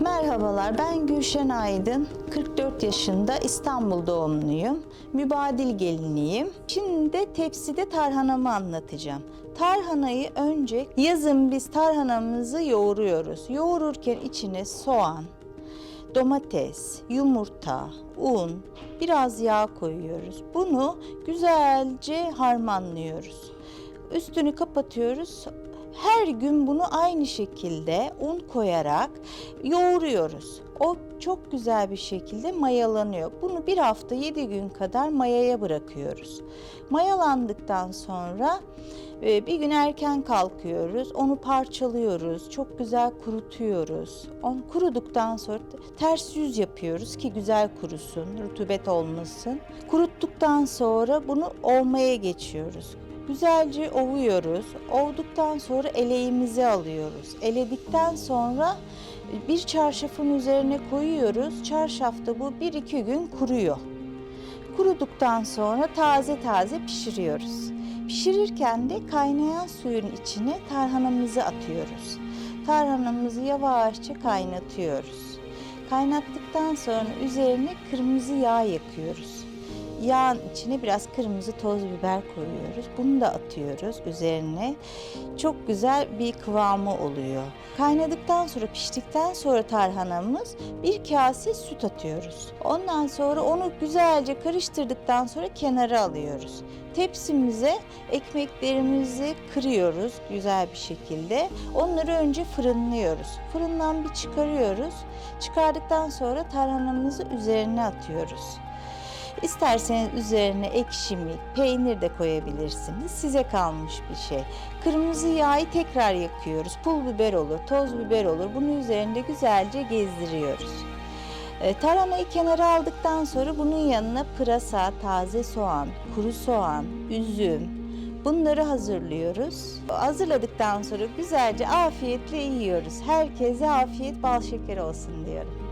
Merhabalar, ben Gülşen Aydın. 44 yaşında İstanbul doğumluyum. Mübadil geliniyim. Şimdi de tepside tarhanamı anlatacağım. Tarhanayı önce yazın biz tarhanamızı yoğuruyoruz. Yoğururken içine soğan, domates, yumurta, un, biraz yağ koyuyoruz. Bunu güzelce harmanlıyoruz. Üstünü kapatıyoruz. Her gün bunu aynı şekilde un koyarak yoğuruyoruz. O çok güzel bir şekilde mayalanıyor. Bunu bir hafta yedi gün kadar mayaya bırakıyoruz. Mayalandıktan sonra e, bir gün erken kalkıyoruz. Onu parçalıyoruz. Çok güzel kurutuyoruz. On kuruduktan sonra ters yüz yapıyoruz ki güzel kurusun, rutubet olmasın. Kuruttuktan sonra bunu ovmaya geçiyoruz. Güzelce ovuyoruz. Ovduktan sonra eleğimizi alıyoruz. Eledikten sonra bir çarşafın üzerine koyuyoruz. Çarşafta bu bir iki gün kuruyor. Kuruduktan sonra taze taze pişiriyoruz. Pişirirken de kaynayan suyun içine tarhanamızı atıyoruz. Tarhanamızı yavaşça kaynatıyoruz. Kaynattıktan sonra üzerine kırmızı yağ yakıyoruz. Yağın içine biraz kırmızı toz biber koyuyoruz. Bunu da atıyoruz üzerine. Çok güzel bir kıvamı oluyor. Kaynadıktan sonra piştikten sonra tarhanamız bir kase süt atıyoruz. Ondan sonra onu güzelce karıştırdıktan sonra kenara alıyoruz. Tepsimize ekmeklerimizi kırıyoruz güzel bir şekilde. Onları önce fırınlıyoruz. Fırından bir çıkarıyoruz. Çıkardıktan sonra tarhanamızı üzerine atıyoruz. İsterseniz üzerine ekşimik, peynir de koyabilirsiniz. Size kalmış bir şey. Kırmızı yağı tekrar yakıyoruz. Pul biber olur, toz biber olur. Bunu üzerinde güzelce gezdiriyoruz. E, Tarhanayı kenara aldıktan sonra bunun yanına pırasa, taze soğan, kuru soğan, üzüm bunları hazırlıyoruz. Hazırladıktan sonra güzelce afiyetle yiyoruz. Herkese afiyet bal şeker olsun diyorum.